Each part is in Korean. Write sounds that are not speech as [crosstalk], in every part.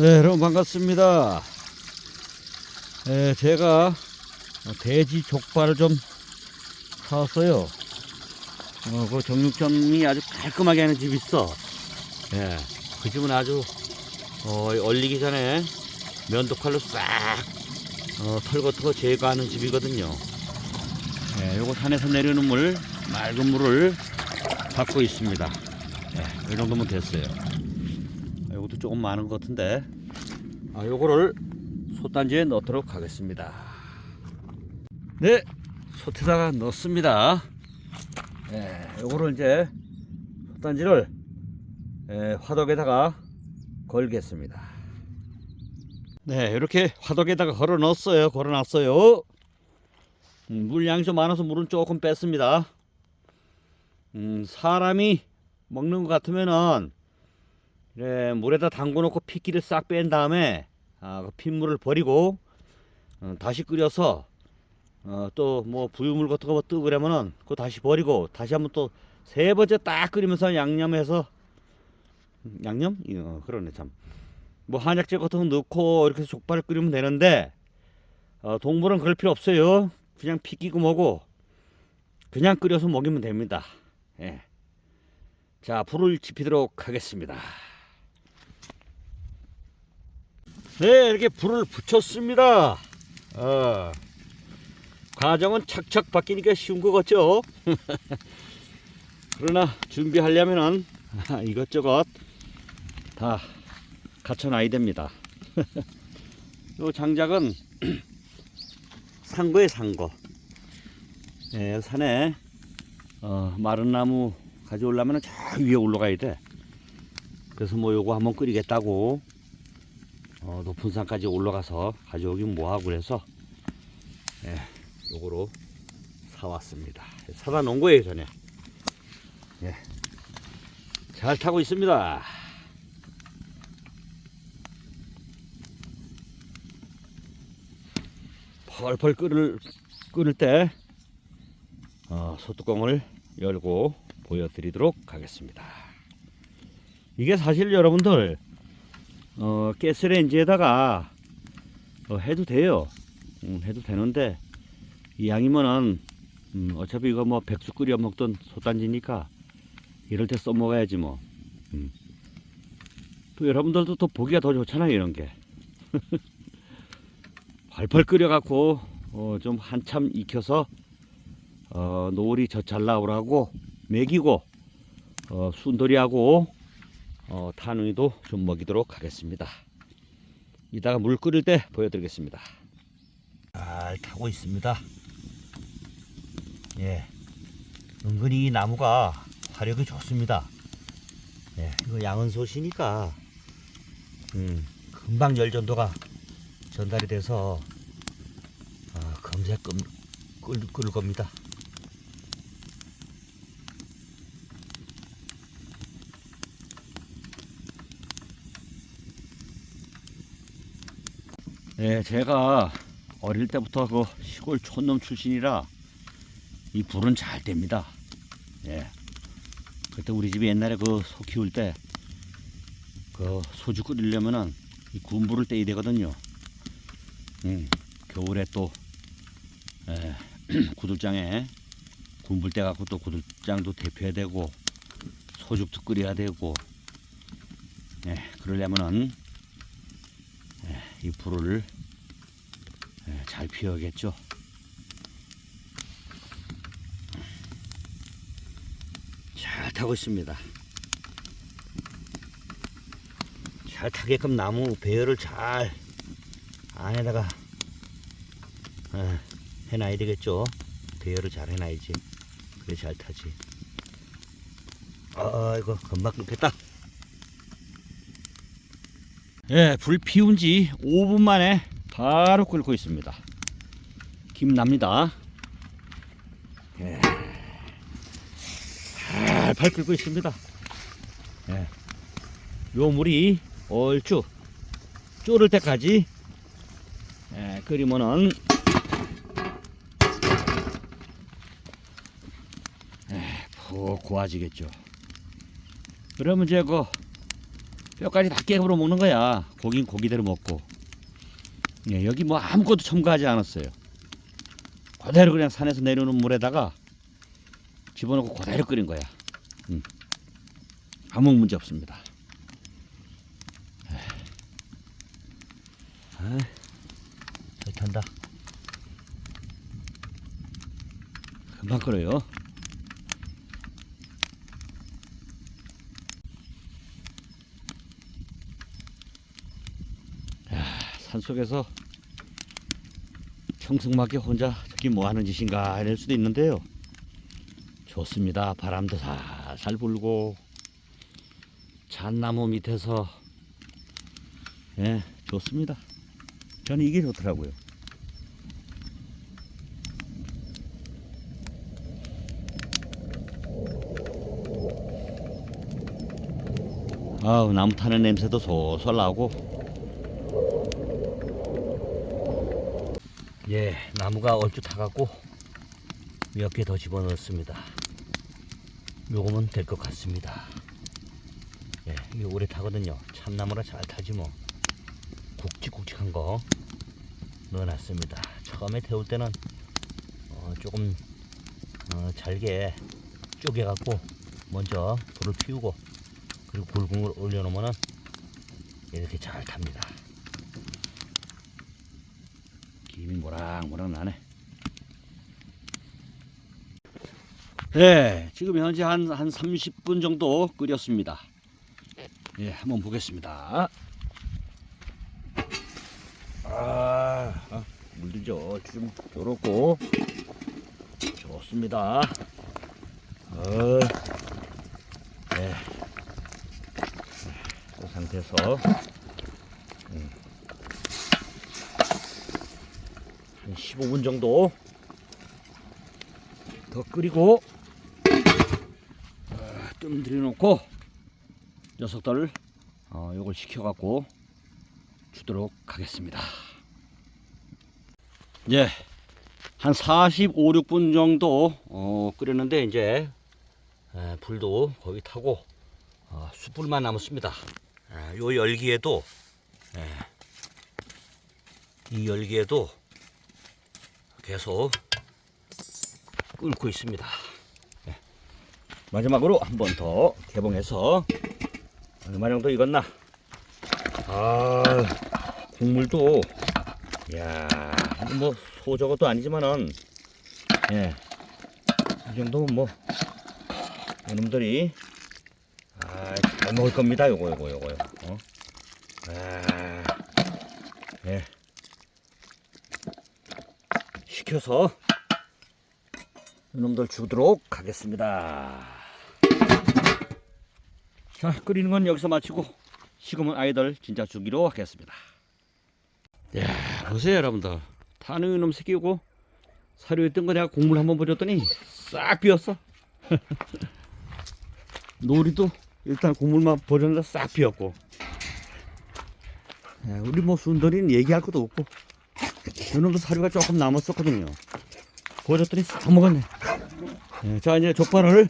네, 여러분 반갑습니다. 에, 제가 돼지 족발을 좀 사왔어요. 어, 그 정육점이 아주 깔끔하게 하는 집이 있어. 예, 그 집은 아주 어, 얼리기 전에 면도 칼로 싹 어, 털 같은 거 제거하는 집이거든요. 예, 요거 산에서 내리는 물, 맑은 물을 받고 있습니다. 예, 이 정도면 됐어요. 아, 요것도 조금 많은 것 같은데, 아, 요거를 솥단지에 넣도록 하겠습니다. 네, 솥에다가 넣습니다. 예, 요거를 이제 솥단지를 예, 화덕에다가 걸겠습니다. 네, 이렇게 화덕에다가 걸어 넣었어요. 걸어 놨어요. 음, 물량이 좀 많아서 물은 조금 뺐습니다. 음, 사람이 먹는 것 같으면은 그래, 물에다 담궈 놓고 핏기를 싹 뺀 다음에 아, 그 핏물을 버리고 어, 다시 끓여서 어, 또 뭐 부유물 같은 거 뜨고 그러면은 그거 다시 버리고 다시 한번 또 세 번째 딱 끓이면서 양념해서 음, 양념? 어, 그러네 참. 뭐 한약재 같은 거 넣고 이렇게 족발을 끓이면 되는데 어, 동물은 그럴 필요 없어요. 그냥 핏기고 뭐고 그냥 끓여서 먹이면 됩니다. 예. 자 불을 지피도록 하겠습니다. 네 이렇게 불을 붙였습니다. 어, 과정은 착착 바뀌니까 쉬운 거 같죠? [laughs] 그러나 준비하려면은 [laughs] 이것저것 다 갖춰놔야 됩니다. [laughs] 요 장작은 산 거에 산 거. 예, 산에 어, 마른 나무 가져오려면 저 위에 올라가야 돼. 그래서 뭐 요거 한번 끓이겠다고 어, 높은 산까지 올라가서 가져오긴 뭐하고 그래서 예, 요거로 사왔습니다. 사다 놓은 거예요 전에. 예. 잘 타고 있습니다. 펄펄 끓을, 끓을 때 어, 소뚜껑을 열고 보여드리도록 하겠습니다. 이게 사실 여러분들 어, 가스레인지에다가 어, 해도 돼요. 음, 해도 되는데 이 양이면은 음, 어차피 이거 뭐 백숙 끓여 먹던 솥단지니까 이럴 때 써먹어야지 뭐. 음. 또 여러분들도 또 보기가 더 좋잖아요 이런 게. [laughs] 팔팔 끓여갖고 어, 좀 한참 익혀서 어, 노을이 저잘 나오라고 먹이고 어, 순돌이하고 어, 타누이도 좀 먹이도록 하겠습니다. 이따가 물 끓일 때 보여드리겠습니다. 잘 타고 있습니다. 예, 은근히 이 나무가 화력이 좋습니다. 예, 이거 양은솥이니까 음, 금방 열전도가 전달이 돼서 아, 금세 끓, 끓, 끓을 겁니다. 네, 제가 어릴 때부터 그 시골 촌놈 출신이라 이 불은 잘 됩니다. 예. 그때 우리 집이 옛날에 그 소 키울 때 그 소주 끓이려면은 이 군불을 떼야 되거든요. 음, 겨울에 또 에, [clears throat] 구들장에 군불 떼 갖고 또 구들장도 대표해야 되고 소죽도 끓여야 되고 예, 그러려면은 예, 이 불을 예, 잘 피워야겠죠. 잘 타고 있습니다. 잘 타게끔 나무 배열을 잘 안에다가 어, 해놔야 되겠죠. 배열을 잘 해놔야지. 그래 잘 타지. 아 이거 금방 끓겠다. 예, 불 피운 지 5분 만에 바로 끓고 있습니다. 김 납니다. 예. 팔팔 끓고 있습니다. 예. 요 물이 얼추 졸을 때까지 예, 끓이면은 예, 푹 고아지겠죠. 그러면 이제 그 뼈까지 다 깨물어 먹는 거야. 고긴 고기대로 먹고. 예, 여기 뭐 아무것도 첨가하지 않았어요. 그대로 그냥 산에서 내려오는 물에다가 집어넣고 그대로 끓인 거야. 음. 아무 문제 없습니다. 아, 잘 탄다. 금방 끓어요. 산속에서 청승맞게 혼자 저기 뭐 하는 짓인가 이럴 수도 있는데요. 좋습니다. 바람도 살살 불고 잣나무 밑에서 예, 좋습니다. 저는 이게 좋더라고요. 아우 나무 타는 냄새도 솔솔 나고 예, 나무가 얼추 타갖고 몇 개 더 집어넣었습니다. 요거면 될 것 같습니다. 예, 이게 오래 타거든요. 참나무라 잘 타지 뭐. 굵직굵직한 거 넣어놨습니다. 처음에 태울 때는 어, 조금 어, 잘게 쪼개갖고 먼저 불을 피우고 그리고 걸 올려놓으면은 이렇게 잘 탑니다. 김이 모락모락 나네. 네, 지금 현재 한, 한 30분 정도 끓였습니다. 예, 한번 보겠습니다. 아, 아 물들죠. 좀 요렇고. 좋습니다. 어, 네. 그 상태에서 한 15분 정도 더 끓이고 어, 뜸 들여놓고 녀석들 어, 요걸 식혀갖고 주도록 하겠습니다. 예, 한 45, 6분 정도 어, 끓였는데 이제 에, 불도 거의 타고 어, 숯불만 남았습니다. 아, 요 열기에도 예, 이 열기에도 계속 끓고 있습니다. 예. 마지막으로 한 번 더 개봉해서 얼마 정도 익었나? 아 국물도 야 뭐 소저것도 아니지만은 예 이 정도면 뭐 여러분들이 아잘 먹을 겁니다. 요거 요거 요거 요. 어? 아, 예. 식혀서 이놈들 주도록 하겠습니다. 자, 끓이는 건 여기서 마치고 식으면 아이들 진짜 주기로 하겠습니다. 야, 보세요, 여러분들. 타는 이놈 새끼고 사료에 뜬 거 내가 국물 한번 버렸더니 싹 비었어. [laughs] 놀이도 일단 국물만 버렸는데 싹 비었고. 야, 우리 뭐 순돌이는 얘기할 것도 없고 이놈도 사료가 조금 남았었거든요. 버렸더니 싹 먹었네. 예, 자 이제 족발을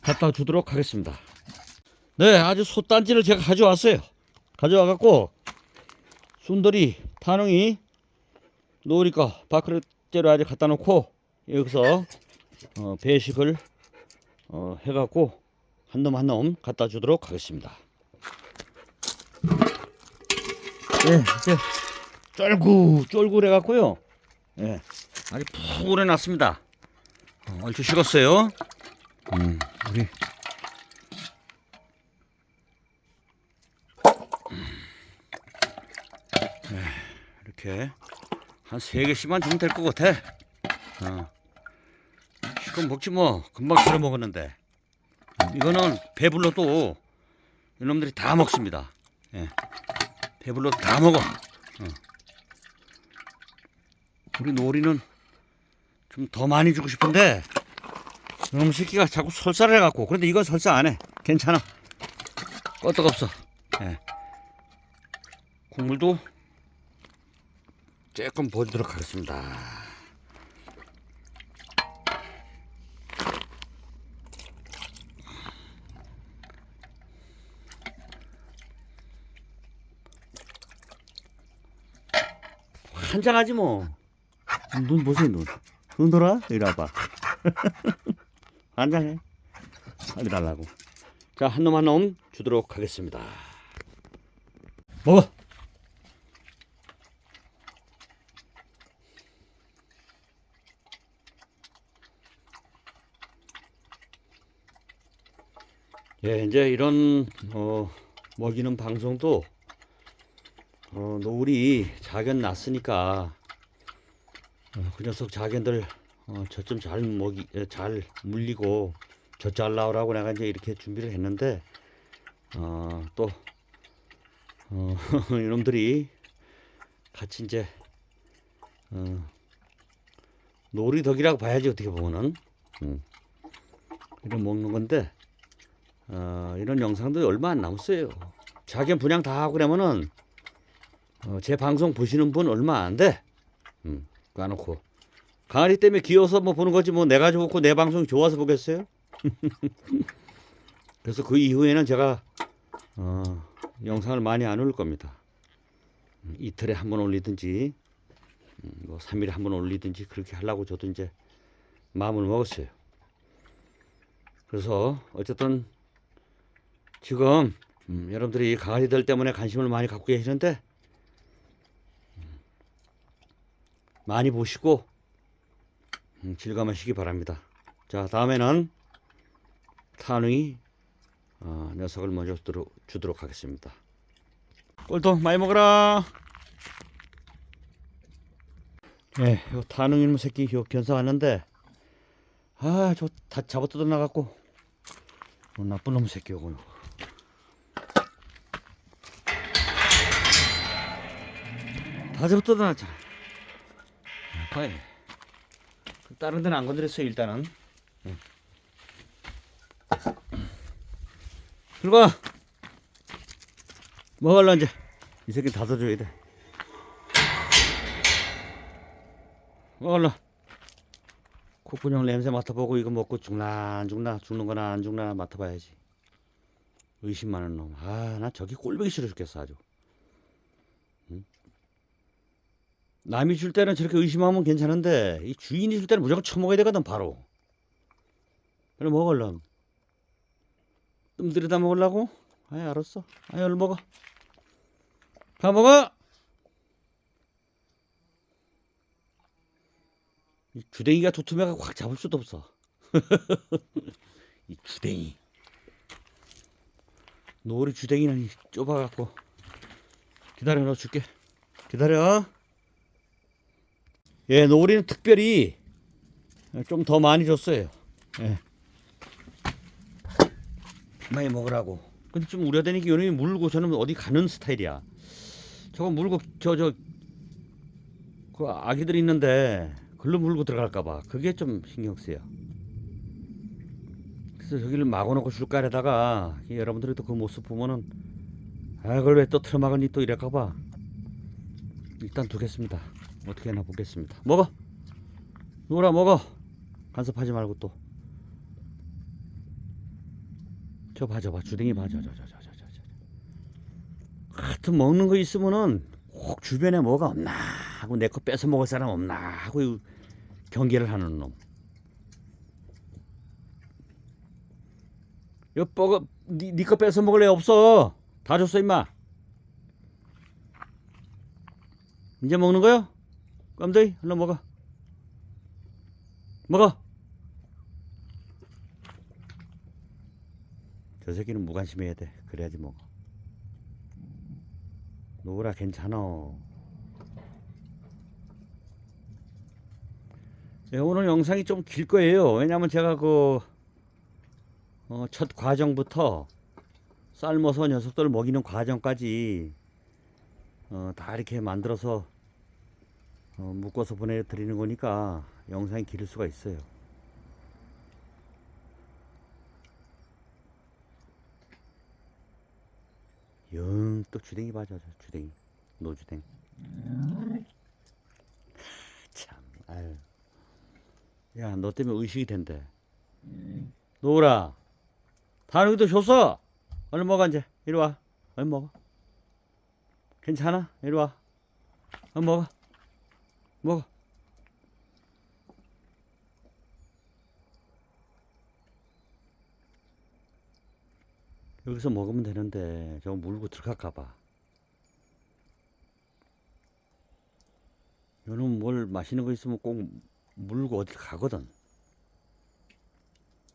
갖다 주도록 하겠습니다. 네, 아주 솥단지를 제가 가져왔어요. 가져와갖고 순돌이 타능이 놓으니까 밥그릇대로 아주 갖다 놓고 여기서 어, 배식을 어, 해갖고 한 놈 한 놈 갖다 주도록 하겠습니다. 예, 이제 쫄구 쫄구 해갖고요. 예, 아주 푹 해놨습니다. 어, 얼추 식었어요. 음, 우리 예, 이렇게 한 세 개씩만 주면 될 것 같아. 어. 시큼 먹지 뭐 금방 끓여 먹었는데 이거는 배불러도 이놈들이 다 먹습니다. 예. 배불러도 다 먹어. 어. 우리 놀이는 좀 더 많이 주고 싶은데 너무 새끼가 자꾸 설사를 해갖고. 그런데 이건 설사 안해. 괜찮아. 껐떡 없어. 예. 국물도 조금 보도록 하겠습니다. 한장하지 뭐. 눈 보세요 눈. 눈 돌아? 이리 와봐. [laughs] 환장해. 어디 달라고. 자, 한 놈 한 놈 주도록 하겠습니다. 먹어. 예, 이제 이런 어, 먹이는 방송도 어, 노을이 자견 났으니까 어, 그 녀석 자견들 어, 저좀 잘 먹이 에, 잘 물리고 저 잘 나오라고 내가 이제 이렇게 준비를 했는데 어, 또 어, [laughs] 이놈들이 같이 이제 어, 놀이 덕이라고 봐야지 어떻게 보면은 음. 이런 먹는 건데 어, 이런 영상도 얼마 안 남았어요. 자기 분양 다 하고 그러면은 어, 제 방송 보시는 분 얼마 안 돼. 음, 까놓고 강아지 때문에 귀여워서 뭐 보는 거지 뭐 내가 좋고 내 방송이 좋아서 보겠어요? [laughs] 그래서 그 이후에는 제가 어, 영상을 많이 안 올릴 겁니다. 음, 이틀에 한 번 올리든지 음, 뭐 3일에 한 번 올리든지 그렇게 하려고 저도 이제 마음을 먹었어요. 그래서 어쨌든 지금 음, 여러분들이 강아지들 때문에 관심을 많이 갖고 계시는데 음, 많이 보시고 음, 즐감하시기 바랍니다. 자 다음에는 타능이 어, 녀석을 먼저 주도록, 주도록 하겠습니다. 꼴도 많이 먹어라. 예, 요 타능 이놈 새끼 요 견사 왔는데 아 저 다 잡아 뜯어 나갖고 어, 나쁜 놈 새끼고 다 잡아 뜯어 놨잖아. 거의 다른 데는 안 건드렸어요 일단은. 응. 들어가. 먹을라 이제. 이 새끼 닫아줘야 돼. 먹을라. 콧구녕 냄새 맡아보고 이거 먹고 죽나 안 죽나 죽는 거나 안 죽나 맡아봐야지. 의심 많은 놈. 아, 나 저기 꼴보기 싫어 죽겠어 아주. 응? 남이 줄 때는 저렇게 의심하면 괜찮은데 이 주인이 줄 때는 무조건 처먹어야 되거든 바로. 그래 먹을라. 뜸들이다 먹으려고? 아이 알았어. 아이 얼른 먹어. 가 먹어. 이 주댕이가 두툼해가 확 잡을 수도 없어. [laughs] 이 주댕이. 노을이 주댕이는 좁아갖고 기다려 너 줄게. 기다려. 예, 노을이는 특별히 좀 더 많이 줬어요. 예. 많이 먹으라고. 근데 좀 우려되니까 요놈이 물고 저는 어디 가는 스타일이야. 저거 물고 저 저 그 아기들 있는데 글로 물고 들어갈까봐 그게 좀 신경 쓰여. 그래서 저기를 막아놓고 줄까에다가 여러분들이 또 그 모습 보면은 아 그걸 왜 또 틀어막으니 또 이럴까봐 일단 두겠습니다. 어떻게 하나 보겠습니다. 먹어. 노라 먹어. 간섭하지 말고 또. 저 봐, 저 봐, 주댕이 봐, 저, 저, 저, 저, 저, 저, 저. 하여튼 먹는 거 있으면은 꼭 주변에 뭐가 없나 하고 내 거 뺏어 먹을 사람 없나 하고 이 경계를 하는 놈. 여 뻐거 니거 뺏어 먹을 애 없어. 다 줬어 임마. 이제 먹는 거야? 깜짝이 얼른 먹어. 먹어. 저 새끼는 무관심해야 돼. 그래야지 먹어. 노라 괜찮아. 네, 오늘 영상이 좀 길 거예요. 왜냐면 제가 그, 어, 첫 과정부터 삶아서 녀석들 먹이는 과정까지, 어, 다 이렇게 만들어서, 어, 묶어서 보내드리는 거니까 영상이 길 수가 있어요. 영 또 주댕이 봐줘 저 주댕이 노주댕. [laughs] 참 아유. 야너 때문에 의식이 된대. 노라 다루기도 줬어? 얼른 먹어 이제. 이리 와. 얼른 먹어. 괜찮아? 이리 와. 얼른 먹어 먹어. 여기서 먹으면 되는데 저거 물고 들어갈까봐. 너는 뭘 마시는 거 있으면 꼭 물고 어딜 가거든.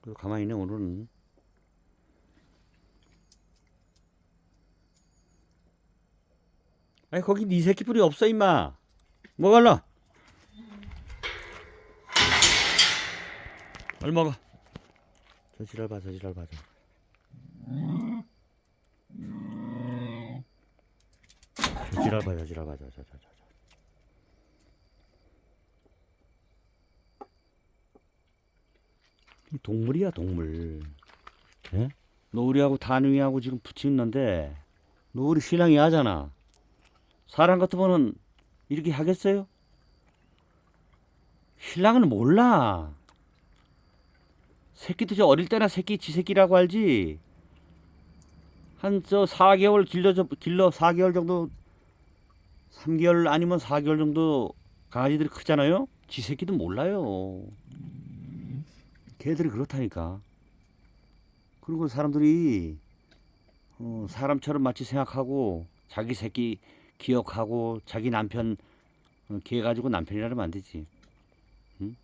그래서 가만히 있네 오늘은. 아니 거기 네 새끼 뿌리 없어 임마. 뭐 갈라? 얼 먹어. 저 지랄 봐, 저 지랄 봐. 저. 저 지랄 봐, 저 지랄 봐, 저, 저, 저, 저. 동물이야, 동물. 예? 노을이하고 다누이하고 지금 붙이는데 노을이 신랑이 하잖아. 사람 같으면은 이렇게 하겠어요? 신랑은 몰라. 새끼도 저 어릴 때나 새끼 지 새끼라고 알지. 한 저 4개월 길러져 길러 4개월 정도 3개월 아니면 4개월 정도 강아지들이 크잖아요. 지 새끼도 몰라요. 걔들이 그렇다니까. 그리고 사람들이 어, 사람처럼 마치 생각하고 자기 새끼 기억하고 자기 남편 어, 걔 가지고 남편이라면 안 되지. 응?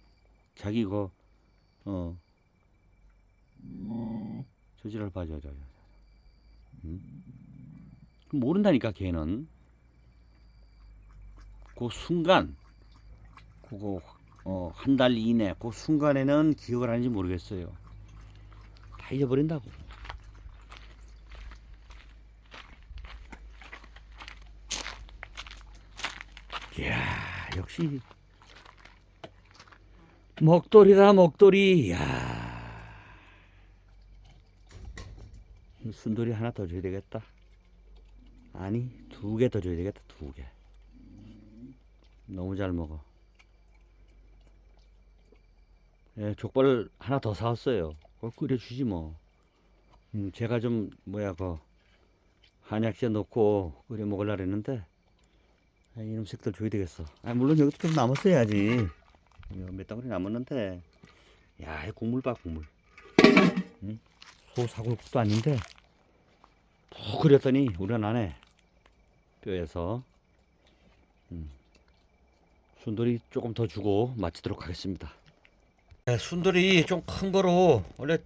자기 이거 어 저지랄 봐줘 저. 응? 모른다니까 걔는. 그 순간 그거 어, 한 달 이내 그 순간에는 기억을 하는지 모르겠어요. 다 잊어버린다고. 이야, 역시 먹돌이다 먹돌이. 야. 순돌이 하나 더 줘야 되겠다. 아니, 두 개 더 줘야 되겠다. 두 개. 너무 잘 먹어. 예, 족발을 하나 더 사왔어요. 그걸 끓여주지 뭐. 음, 제가 좀 뭐야 그 한약재 넣고 끓여 먹으려 했는데 아, 이놈 새끼들 줘야 되겠어. 아 물론 여기도 좀 남았어야지. 몇 덩어리 남았는데 야, 이 국물 봐 국물. 응? 소 사골국도 아닌데 푹 끓였더니 우려나네 뼈에서. 음. 순돌이 조금 더 주고 마치도록 하겠습니다. 네, 순돌이 좀 큰 거로 원래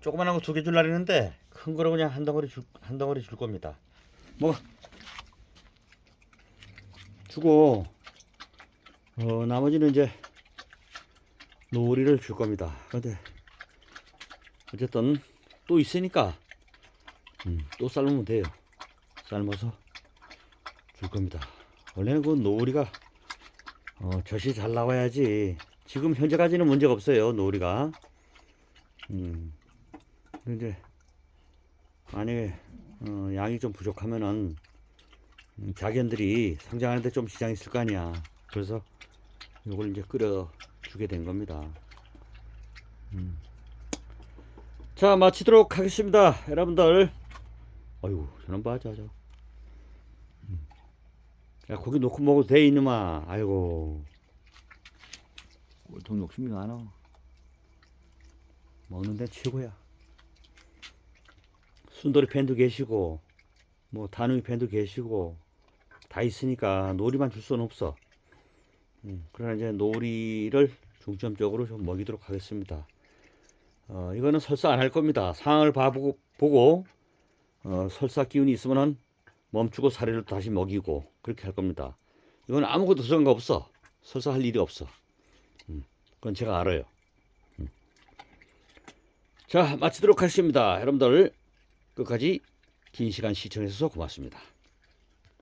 조그만한 거 두 개 줄라 했는데 큰 거로 그냥 한 덩어리 줄, 한 덩어리 줄 겁니다. 뭐 주고 어, 나머지는 이제 노리를 줄 겁니다. 근데 어쨌든 또 있으니까 음, 또 삶으면 돼요. 삶아서 줄 겁니다. 원래는 그 노리가 어, 젖이 잘 나와야지. 지금 현재까지는 문제가 없어요, 노리가. 음. 이제 만약에 어, 양이 좀 부족하면은 음, 자견들이 성장하는데 좀 지장이 있을 거 아니야. 그래서 이걸 이제 끓여 주게 된 겁니다. 음. 자, 마치도록 하겠습니다. 여러분들. 아이고, 저는 봐, 자, 자. 음. 야, 고기 놓고 먹어도 돼, 이놈아. 아이고. 꼴통 욕심이 많아. 먹는 데 최고야. 순돌이 팬도 계시고, 뭐, 다누이 팬도 계시고, 다 있으니까 놀이만 줄 수는 없어. 음, 그러나 이제 놀이를 중점적으로 좀 먹이도록 하겠습니다. 어, 이거는 설사 안 할 겁니다. 상황을 봐보고, 보고, 어, 설사 기운이 있으면은 멈추고 사료를 다시 먹이고, 그렇게 할 겁니다. 이건 아무것도 들어간 거 없어. 설사 할 일이 없어. 음, 그건 제가 알아요. 음. 자, 마치도록 하겠습니다. 여러분들, 끝까지 긴 시간 시청해주셔서 고맙습니다.